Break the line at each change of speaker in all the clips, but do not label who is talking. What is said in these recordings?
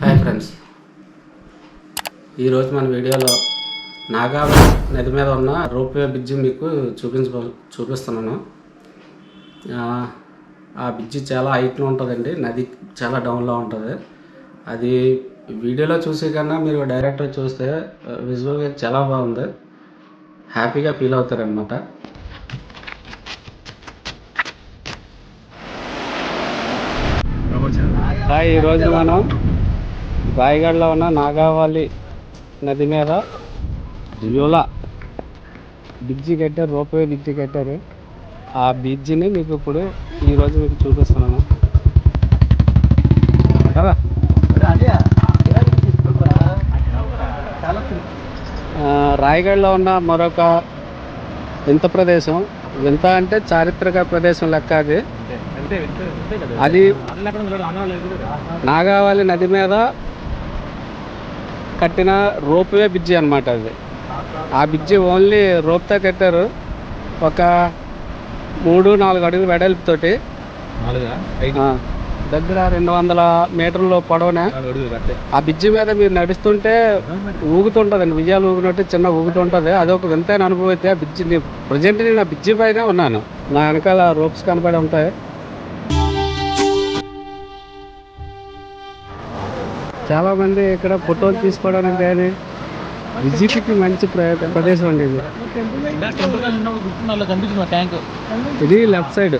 Hi friends. ఈరోజు మన వీడియోలో నాగావ నది మీద ఉన్న రోప్వే బ్రిడ్జి మీకు చూపించ చూపిస్తున్నాను. ఆ, బ్రిడ్జి చాలా హైట్లో ఉంటుందండి. నది చాలా డౌన్లో ఉంటుంది. అది వీడియోలో చూసే కన్నా మీరు డైరెక్ట్గా చూస్తే విజువల్గా చాలా బాగుంది. హ్యాపీగా ఫీల్ అవుతారనమాట హాయ్ ఈరోజు మనం రాయగఢలో ఉన్న నాగావళి నది మీద జియోలా బ్రిడ్జి కట్టారు రోప్వే బ్రిడ్జి కట్టారు. ఆ బ్రిడ్జిని మీకు ఇప్పుడు ఈరోజు మీకు చూపిస్తున్నాను. కదా? రాయగఢలో ఉన్న మరొక వింత ప్రదేశం. వింత అంటే చారిత్రక ప్రదేశం లెక్క అది. అది నాగావళి నది మీద కట్టిన రోప్వే బ్రిడ్జి అన్నమాట అది. ఆ బ్రిడ్జి ఓన్లీ రోప్తో కట్టారు. ఒక మూడు నాలుగు అడుగులు వెడల్పుతోటి దగ్గర రెండు వందల మీటర్ల పొడవున? ఆ బ్రిడ్జి మీద మీరు నడుస్తుంటే ఊగుతుంటుందండి. విజయాలు ఊగినట్టు చిన్న ఊగుతుంటుంది. అదొక వింతైన అనుభవం అయితే ఆ బ్రిడ్జి ప్రజెంట్ నేను ఆ బ్రిడ్జి పైన ఉన్నాను. నా వెనకాల రోప్స్ కనపడి ఉంటాయి. చాలా మంది ఇక్కడ ఫోటోలు తీసుకోవడానికి కానీ విజిట్కి మంచి ప్రదేశం అండి ఇది. ఇది లెఫ్ట్ సైడ్.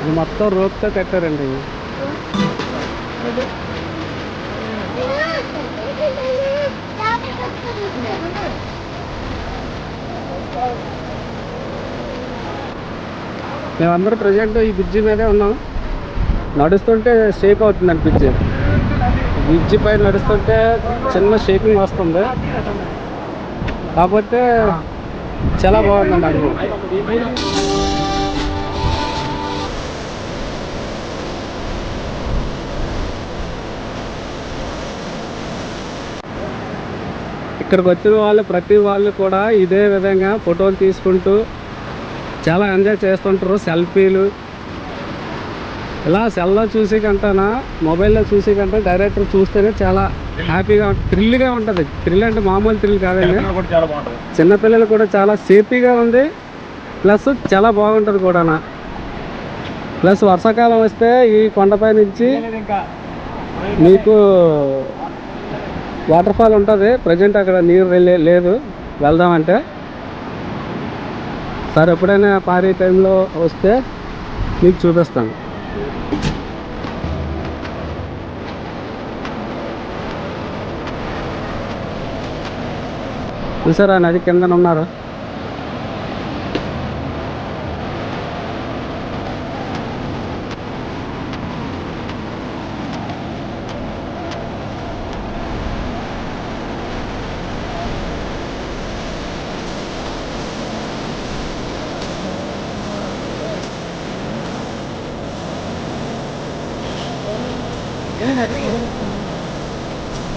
ఇది మొత్తం రోప్తో కట్టారండి. మేమందరూ ప్రజెంట్ ఈ బ్రిడ్జి మీదే ఉన్నాం. నడుస్తుంటే షేక్ అవుతుందండి బ్రిడ్జి. బ్రిడ్జి పైన నడుస్తుంటే చిన్న షేకింగ్ వస్తుంది. కాకపోతే చాలా బాగుందండి అనుభవం. ఇక్కడికి వచ్చిన వాళ్ళు ప్రతి వాళ్ళు కూడా ఇదే విధంగా ఫోటోలు తీసుకుంటూ చాలా ఎంజాయ్ చేస్తుంటారు సెల్ఫీలు. ఇలా సెల్లో చూసి కంటనా మొబైల్లో చూసి కంటే డైరెక్ట్ చూస్తేనే చాలా హ్యాపీగా థ్రిల్గా ఉంటుంది. థ్రిల్ అంటే మామూలు థ్రిల్ కాదండి. చిన్నపిల్లలు కూడా చాలా సేఫీగా ఉంది. ప్లస్ చాలా బాగుంటుంది కూడా ప్లస్ వర్షాకాలం వస్తే ఈ కొండపై నుంచి మీకు వాటర్ ఫాల్ ఉంటుంది. ప్రజెంట్ అక్కడ నీరు వెళ్ళే లేదు. వెళ్దామంటే. సార్ ఎప్పుడైనా పారే టైంలో వస్తే మీకు చూపిస్తాను. చూసారా నది కిందన ఉన్నారు?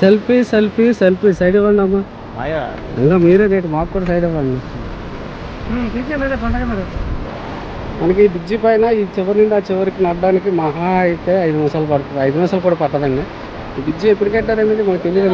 Selfie selfie selfie. సైడ్ ఇవ్వండి అమ్మా. ఇంకా మీరే రేటు మాకు కూడా సైడ్ ఇవ్వండి. మనకి ఈ బ్రిడ్జి పైన ఈ చివరి నుండి ఆ చివరికి నడడానికి మహా అయితే ఐదు నిమిషాలు పడుతుంది. ఐదు నిమిషాలు కూడా పట్టదండి. ఈ బ్రిడ్జి ఎప్పుడు కట్టారనేది మాకు తెలియదు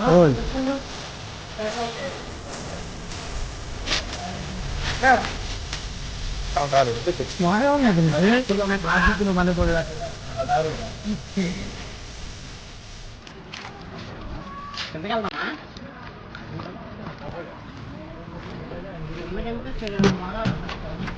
어이. 뭐하냐 근데 그동안 마시기로 많이 돌려 근데 가 엄마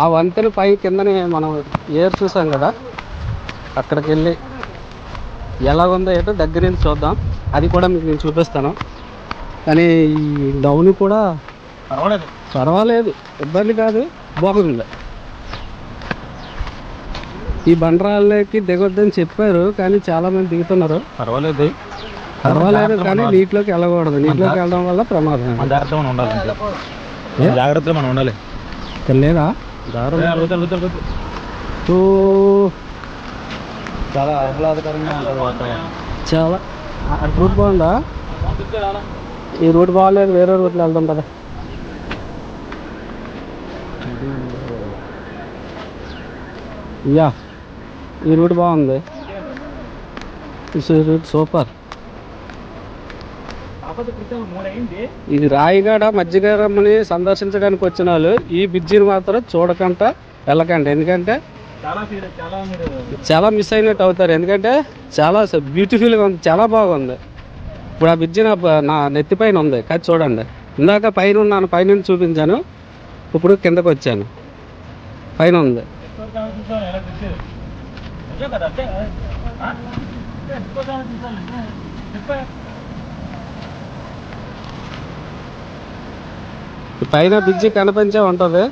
ఆ వంతెన పై కిందనే మనం ఏర్ చూసాం కదా అక్కడికి వెళ్ళి ఎలా ఉందో ఏంటో దగ్గర నుంచి చూద్దాం. అది కూడా మీకు నేను చూపిస్తాను. కానీ ఈ డౌన్ కూడా
పర్వాలేదు.
పర్వాలేదు. ఇబ్బంది కాదు. బాగుంది. ఈ బండరాళ్ళకి దిగొద్దని చెప్పారు కానీ చాలా మంది దిగుతున్నారు.
పర్వాలేదు.
పర్వాలేదు కానీ నీటిలోకి వెళ్ళకూడదు. నీటిలోకి వెళ్ళడం వల్ల ప్రమాదం.
జాగ్రత్తగా మనం ఉండాలి. మన
ఓ,
చాలా ఆహ్లాదకరంగా ఉంటుంది వాతావరణం.
చాలా. రూట్ బాగుందా? ఈ రూట్ బాగాలేదు వేరే రూట్లో వెళ్దాం కదా యా ఈ రూట్ బాగుంది. ఈ రూట్ సూపర్. ఇది రాయిగాడ మధ్యగారమ్మని సందర్శించడానికి వచ్చిన వాళ్ళు ఈ బ్రిడ్జిని మాత్రం చూడకుండా వెళ్ళకండి. ఎందుకంటే
చాలా
మిస్ అయినట్టు అవుతారు. ఎందుకంటే చాలా బ్యూటిఫుల్గా ఉంది చాలా బాగుంది. ఇప్పుడు ఆ బ్రిడ్జి నా నా నెత్తి పైన ఉంది. కానీ చూడండి. ఇందాక పైన ఉన్నాను పైన చూపించాను. ఇప్పుడు కిందకు వచ్చాను. పైన ఉంది. ఈ పైన బ్రిడ్జి కనిపించే ఉంటుంది.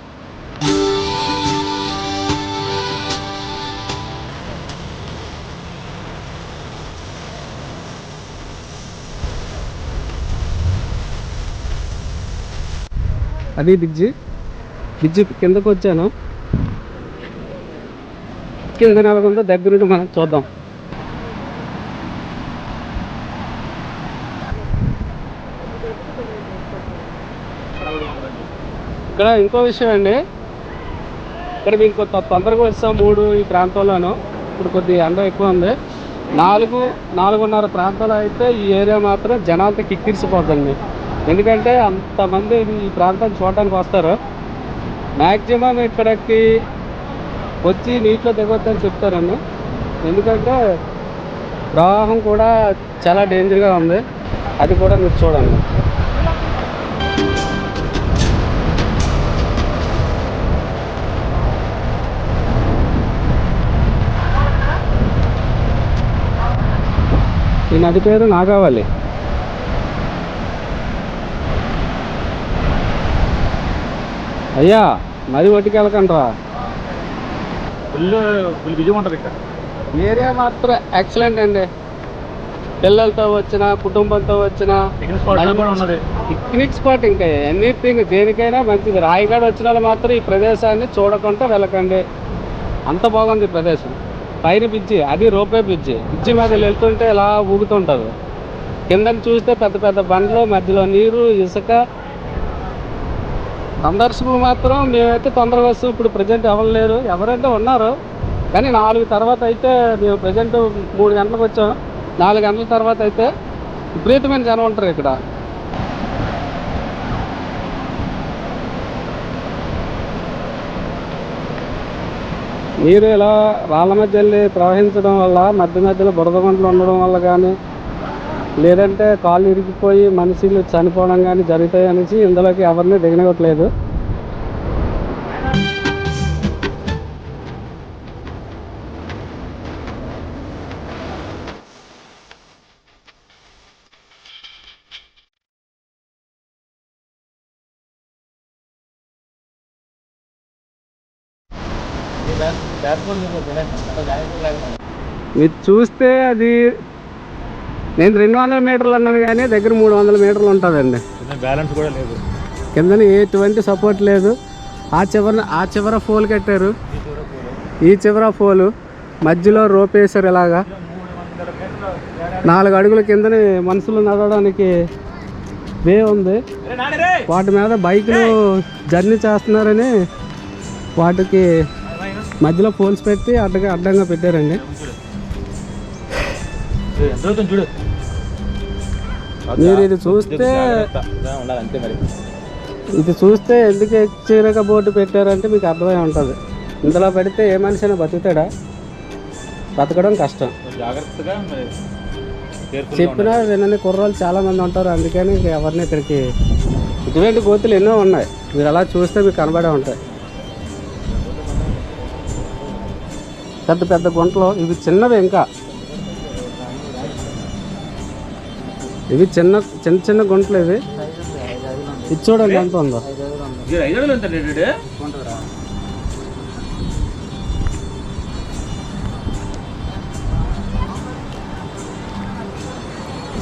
అది బ్రిడ్జి. బ్రిడ్జి కిందకు వచ్చాను కింద నెలకొందో దగ్గర నుండి మనం చూద్దాం. ఇక్కడ ఇంకో విషయం అండి. ఇక్కడ మీకు తొందరగా వస్తాం మూడు ఈ ప్రాంతంలోనూ ఇప్పుడు కొద్దిగా ఎండ ఎక్కువ ఉంది. నాలుగు నాలుగున్నర ప్రాంతాలు అయితే ఈ ఏరియా మాత్రం జనాలతో కిక్కిరిసిపోతుంది. ఎందుకంటే అంతమంది ఈ ప్రాంతాన్ని చూడడానికి వస్తారు. మ్యాక్సిమం ఇక్కడికి వచ్చి నీటిలో దిగొద్దని చెప్తారండి ఎందుకంటే ప్రవాహం కూడా చాలా డేంజర్గా ఉంది. అది కూడా మీరు చూడండి. ఈ నది పేరు నాగావళి అయ్యా నది ఒట్టికి వెళ్ళకండ్రా.
ఫుల్ ఫుల్ బిజీగా ఉంటుంది ఇక్కడ.
ఏరియా మాత్రం ఎక్సలెంట్ అండి. పిల్లలతో వచ్చిన కుటుంబంతో వచ్చిన
పిక్నిక్ స్పాట్
ఇంకా ఎనీథింగ్ దేనికైనా మంచిది. రాయగడ వచ్చిన వాళ్ళు మాత్రం ఈ ప్రదేశాన్ని చూడకుండా వెళ్ళకండి. అంత బాగుంది ఈ ప్రదేశం. పైన పిచ్చి అది రోపే పిచ్చి. పిచ్చి మీద వెళ్తుంటే ఇలా ఊగుతుంటుంది కిందని చూస్తే పెద్ద పెద్ద బండ్లు మధ్యలో నీరు ఇసుక. సందర్శకులు మాత్రం మేమైతే తొందరగా వస్తాం. ఇప్పుడు ప్రజెంట్ ఎవరు లేరు. ఎవరంటే ఉన్నారు. కానీ నాలుగు తర్వాత అయితే మేము ప్రజెంట్ మూడు గంటలకు వచ్చాం. నాలుగు గంటల తర్వాత అయితే విపరీతమైన జనం ఉంటారు ఇక్కడ. నీరు ఇలా రాళ్ళ మధ్య వెళ్ళి ప్రవహించడం వల్ల మధ్య మధ్యలో బురద గుంటలు ఉండడం వల్ల కానీ లేదంటే కాళ్ళు ఇరిగిపోయి మనుషులు చనిపోవడం కానీ జరుగుతాయి అనేసి ఇందులోకి ఎవరిని దిగనివ్వట్లేదు. మీరు చూస్తే అది నేను రెండు వందల మీటర్లు అన్నాను కానీ దగ్గర మూడు వందల మీటర్లు ఉంటుందండి.
బ్యాలెన్స్ కూడా లేదు.
కిందని ఎటువంటి సపోర్ట్ లేదు. ఆ చివర ఆ చివర ఫోల్ కట్టారు. ఈ చివర ఫోలు మధ్యలో రోప్ వేసారు ఇలాగా. నాలుగు అడుగుల కిందనే మనుషులు నడవడానికి వే ఉంది. వాటి మీద బైకులు జర్నీ చేస్తున్నారని వాటికి మధ్యలో పోల్స్ పెట్టి అడ్డగా అడ్డంగా పెట్టారండి.
చూడు
మీరు ఇది చూస్తే ఇది చూస్తే ఎందుకు హెచ్చరిక బోర్డు పెట్టారంటే మీకు అర్థమై ఉంటుంది. ఇందులో పెడితే ఏ మనిషి అయినా బతుకుతాడా? బతకడం కష్టం.
జాగ్రత్తగా గా
చెప్పినా వినని కుర్రోళ్ళు చాలా మంది ఉంటారు అందుకని ఎవరిని ఇక్కడికి ఇటువంటి గోతులు ఎన్నో ఉన్నాయి. మీరు అలా చూస్తే మీకు కనబడే ఉంటాయి. పెద్ద పెద్ద గుంటలు. ఇవి చిన్నవి ఇంకా. ఇవి చిన్న చిన్న చిన్న గుంటలు ఇవి. ఇది చూడండి ఎంత ఉందో.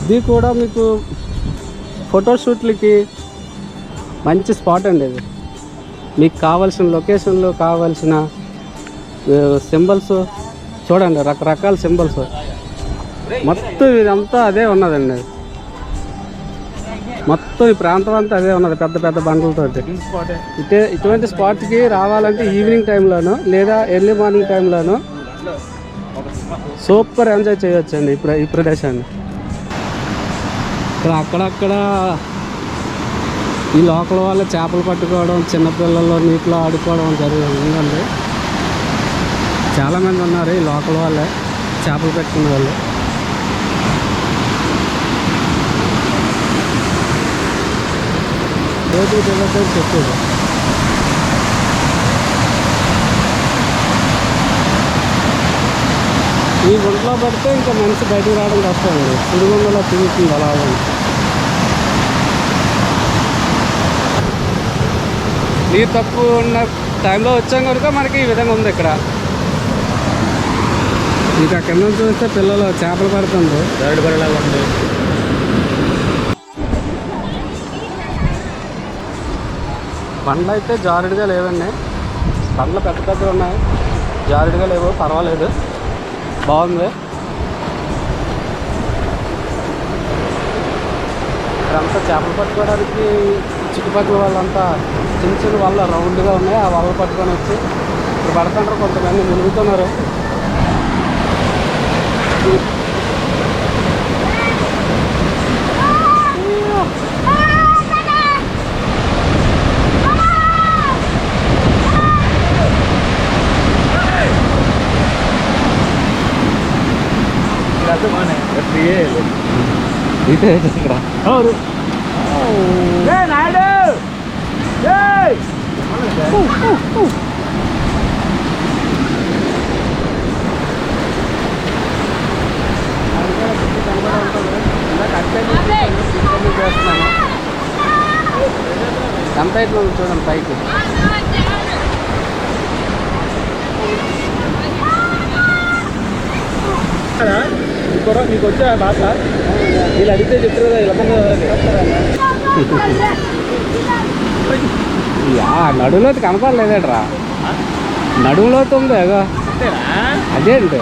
ఇది?
కూడా మీకు ఫోటోషూట్లకి మంచి స్పాట్ అండి ఇది. మీకు కావాల్సిన లొకేషన్లో కావాల్సిన సింబల్స్ చూడండి రకరకాల సింబల్స్. మొత్తం ఇదంతా అదే ఉన్నదండి. మొత్తం ఈ ప్రాంతం అంతా అదే ఉన్నది పెద్ద పెద్ద
బండలతో
ఇటే ఇటువంటి స్పాట్కి రావాలంటే ఈవినింగ్ టైంలోను లేదా ఎర్లీ మార్నింగ్ టైంలోను సూపర్ ఎంజాయ్ చేయొచ్చండి ఇప్పుడు ఈ ప్రదేశాన్ని. ఇక్కడ అక్కడక్కడ ఈ లోకల్ వాళ్ళు చేపలు పట్టుకోవడం చిన్నపిల్లలు నీటిలో ఆడుకోవడం జరుగుతుందండి చాలామంది ఉన్నారు ఈ లోకల్ వాళ్ళే. చేపలు పెట్టుకునే వాళ్ళు. రోజు తిరగడం చెప్పేది ఈ గుంటలో పడితే ఇంకా మనిషి బయటకు రావడం కష్టం అండి. సుడిగుండలో తిరుగుతుంది అలాగే నీరు తక్కువ ఉన్న టైంలో వచ్చాం కనుక మనకి ఈ విధంగా ఉంది ఇక్కడ. ఇంకా కింద నుంచి చూస్తే పిల్లలు చేపలు పడుతుంది
థర్డ్ బరలాగా ఉంది.
బండ్లు అయితే జారుడుగా లేవండి. బండ్లు పెద్ద పెద్ద ఉన్నాయి. జారుడుగా లేవు పర్వాలేదు. బాగుంది. ఇక్కడంతా చేపలు పట్టుకోవడానికి చుట్టుపక్కల వాళ్ళంతా చిన్న చిన్న వల్ల రౌండ్గా ఉన్నాయి. ఆ వల్ల పట్టుకొని వచ్చి ఇప్పుడు పడుతుంటారు కొంతమంది మునుగుతున్నారు.
Itu ya sekarang. Oh,
tuh. Oh.
Hey, Naldo. Hey. Uh,
uh, uh. అవుతుంది చూడండి పైకి
నీకు నీకు వచ్చా భాష వీళ్ళు అడిగితే చెప్తారు కదా ఇలా
యా నడులోకి కనపడలేదేట్రా. ఉంది అదేంటి?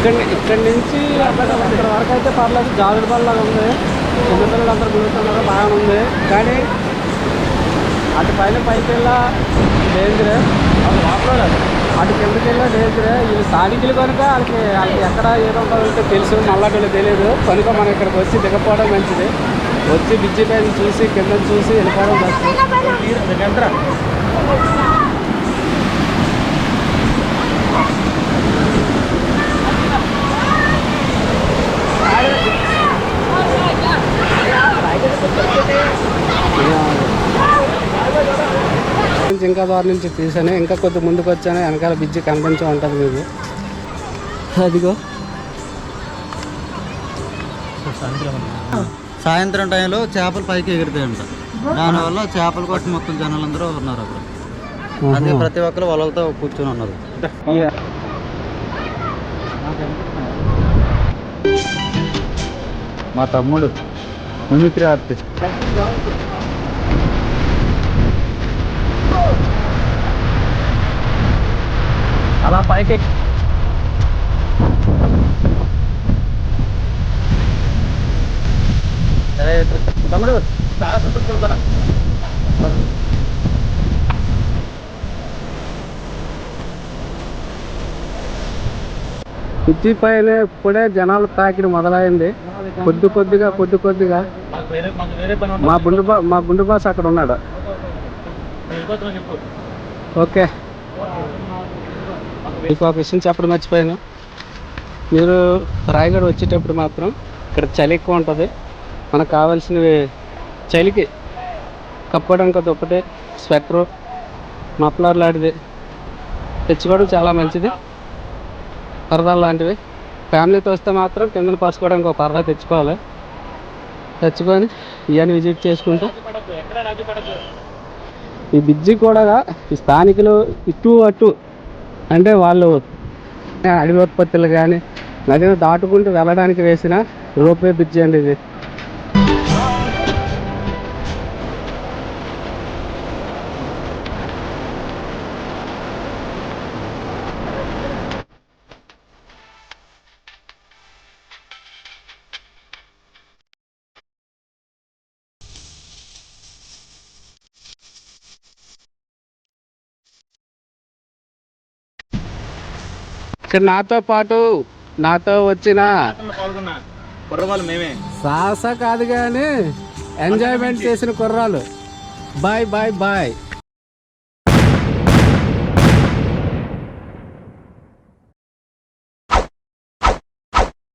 ఇక్కడ ఇక్కడి నుంచి అక్కడ వరకు అయితే పర్లేదు. జారుడు బల్లగా ఉంది. చిన్నపిల్లలు అందరూ గురుతున్నారు బాగానే ఉంది. కానీ అటు పైన పైకి వెళ్ళా డేంజరే. అటు కిందకి వెళ్ళా డేంజరే. వీళ్ళు స్థానికులు కనుక వాళ్ళకి వాళ్ళకి ఎక్కడ ఏదో ఉంటుందంటే తెలుసు. మళ్ళీ తెలియదు. కనుక మనం ఇక్కడికి వచ్చి దిగపోవడం మంచిది. వచ్చి బిజ్జి పైన చూసి కింద చూసి వెళ్ళిపోవడం బెస్ట్. ఇంకా దారి నుంచి తీసాను ఇంకా కొద్ది ముందుకు వచ్చాను వెనకాల బిజ్ కనిపించి ఉంటుంది మీకు. అదిగో.
సాయంత్రం టైంలో చేపలు పైకి ఎగురుతాయంట. దానివల్ల చేపలు కొట్టి మొత్తం జనాలందరూ ఉన్నారు అక్కడ. అందుకే ప్రతి ఒక్కరు వాళ్ళతో కూర్చొని ఉన్నారు. మా తమ్ముడు. మిమిక్రీ ఆర్టిస్ట్
అలా పైకి ఎక్కి- తమ్ముడు
బ్రిడ్జి పైన ఇప్పుడే జనాలు తాకిడి మొదలైంది. కొద్ది కొద్దిగా కొద్ది కొద్దిగా మా గుండు బా మా గుండు బాస్ అక్కడ ఉన్నాడు. ఓకే. మీకు ఒక విషయం చెప్పడం మర్చిపోయాను. మీరు రాయగడ వచ్చేటప్పుడు మాత్రం ఇక్కడ చలి ఎక్కువ ఉంటుంది. మనకు కావాల్సినవి చలికి కప్పుకోవడానికి దుప్పటి స్వెటరు మఫ్లర్ లాంటిది. తెచ్చుకోవడం చాలా మంచిది. పరదాలు లాంటివి. ఫ్యామిలీతో వస్తే మాత్రం కిందన పరుచుకోవడానికి ఒక పరదా తెచ్చుకోవాలి. తెచ్చుకొని ఇవన్నీ విజిట్ చేసుకుంటూ. ఈ బ్రిడ్జి కూడా ఈ స్థానికులు ఇటు అటు అంటే వాళ్ళు అడవి ఉత్పత్తులు కానీ నదిని దాటుకుంటూ వెళ్ళడానికి వేసిన రోప్వే బ్రిడ్జి అండి ఇది. ఇక్కడ నాతో పాటు నాతో వచ్చిన
కుర్రవాళ్ళు మేమే.
సాహస కాదు కానీ ఎంజాయ్మెంట్ చేసిన కుర్రాలు బాయ్ బాయ్ బాయ్